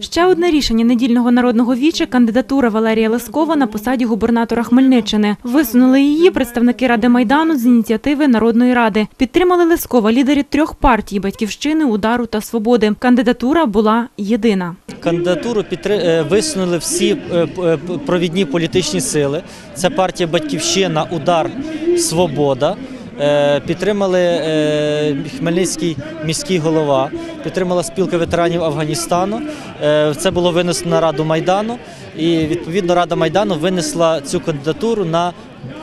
Ще одне рішення недільного народного віча – кандидатура Валерія Лескова на посаді губернатора Хмельниччини. Висунули її представники Ради Майдану з ініціативи Народної ради. Підтримали Лескова лідери трьох партій – «Батьківщини», «Удару» та «Свободи». Кандидатура була єдина. Кандидатуру е, висунули всі е, е, провідні політичні сили. Це партія Батьківщина, Удар, Свобода. Е, Підтримали е, Хмельницький міський голова, підтримала спілка ветеранів Афганістану. Е, Це було винесено на Раду Майдану, і відповідно Рада Майдану винесла цю кандидатуру на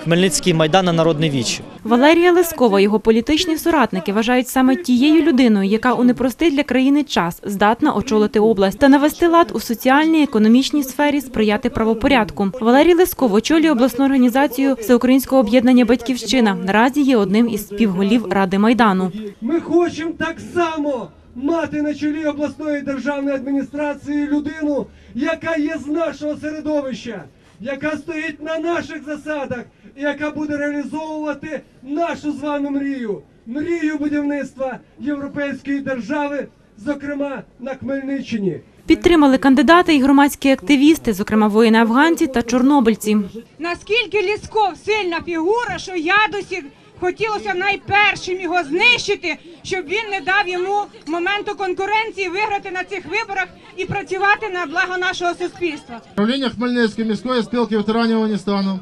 Хмельницький майдан на народне віче. Валерія Лескова, його політичні соратники вважають саме тією людиною, яка у непростий для країни час здатна очолити область та навести лад у соціальній, економічній сфері, сприяти правопорядку. Валерій Лесков очолює обласну організацію Всеукраїнського об'єднання Батьківщина. Наразі є одним із співголів Ради Майдану. Ми хочемо так само мати на чолі обласної державної адміністрації людину, яка є з нашого середовища, яка стоїть на наших засадах, яка буде реалізовувати нашу з вами мрію, мрію будівництва європейської держави, зокрема на Хмельниччині. Підтримали кандидати і громадські активісти, зокрема воїни-афганці та чорнобильці. Наскільки Лісков сильна фігура, що я досі хотілося найпершим його знищити, щоб він не дав йому моменту конкуренції виграти на цих виборах і працювати на благо нашого суспільства. Правління Хмельницької міської спілки ветеранів Афганістану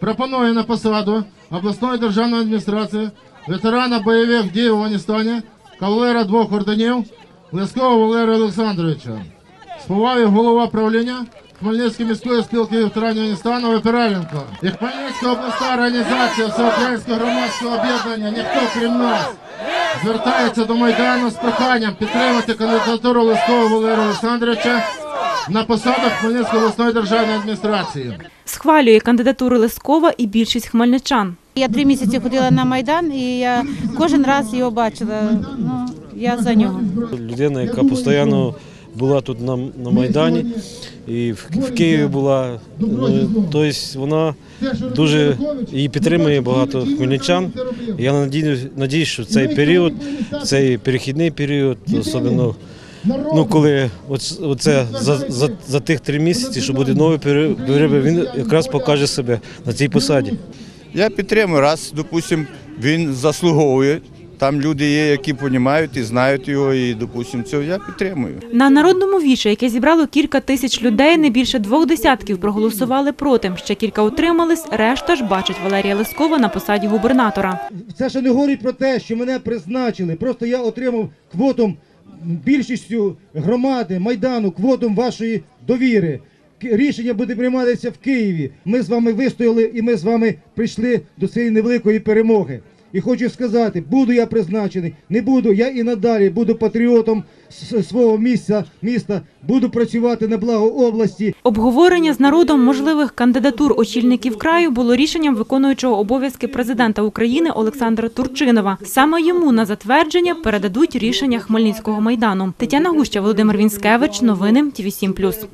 пропонує на посаду обласної державної адміністрації ветерана бойових дій в Афганістані, кавалера двох орденів Лескова Валерія Олександровича. З повагою голова правління Хмельницької міської спілки ветеранів Афганістану Випереленко. І Хмельницька обласна організація Всеукраїнського громадського об'єднання ніхто крім нас звертається до Майдану з проханням підтримати кандидатуру Лескова Валерія Олександровича на посадах Хмельницької обласної державної адміністрації. Схвалює кандидатуру Лескова і більшість хмельничан. Я три місяці ходила на майдан, і я кожен раз його бачила. Ну я за нього. людина, яка постійно була тут на, на Майдані і в, в Києві була. Ну, тобто вона дуже її підтримує багато хмельничан. Я надіюсь, надіюсь, що цей період, цей перехідний період, особливо ну, коли оц- оце за, за, за тих три місяці, що буде новий період, він якраз покаже себе на цій посаді. Я підтримую, раз, допустим, він заслуговує. Там люди є, які розуміють і знають його, і допустим, цього я підтримую. На народному вічі, яке зібрало кілька тисяч людей, не більше двох десятків проголосували проти. Ще кілька утримались, решта ж бачить Валерія Лескова на посаді губернатора. Це ще не говорить про те, що мене призначили. Просто я отримав квотом більшістю громади, майдану, квотом вашої довіри. Рішення буде прийматися в Києві. Ми з вами вистояли і ми з вами прийшли до цієї невеликої перемоги. І хочу сказати, буду я призначений, не буду, я і надалі буду патріотом свого місця, міста, буду працювати на благо області. Обговорення з народом можливих кандидатур очільників краю було рішенням виконуючого обов'язки президента України Олександра Турчинова. Саме йому на затвердження передадуть рішення Хмельницького майдану. Тетяна Гуща, Володимир Вінськевич. Новини ТВ 7+.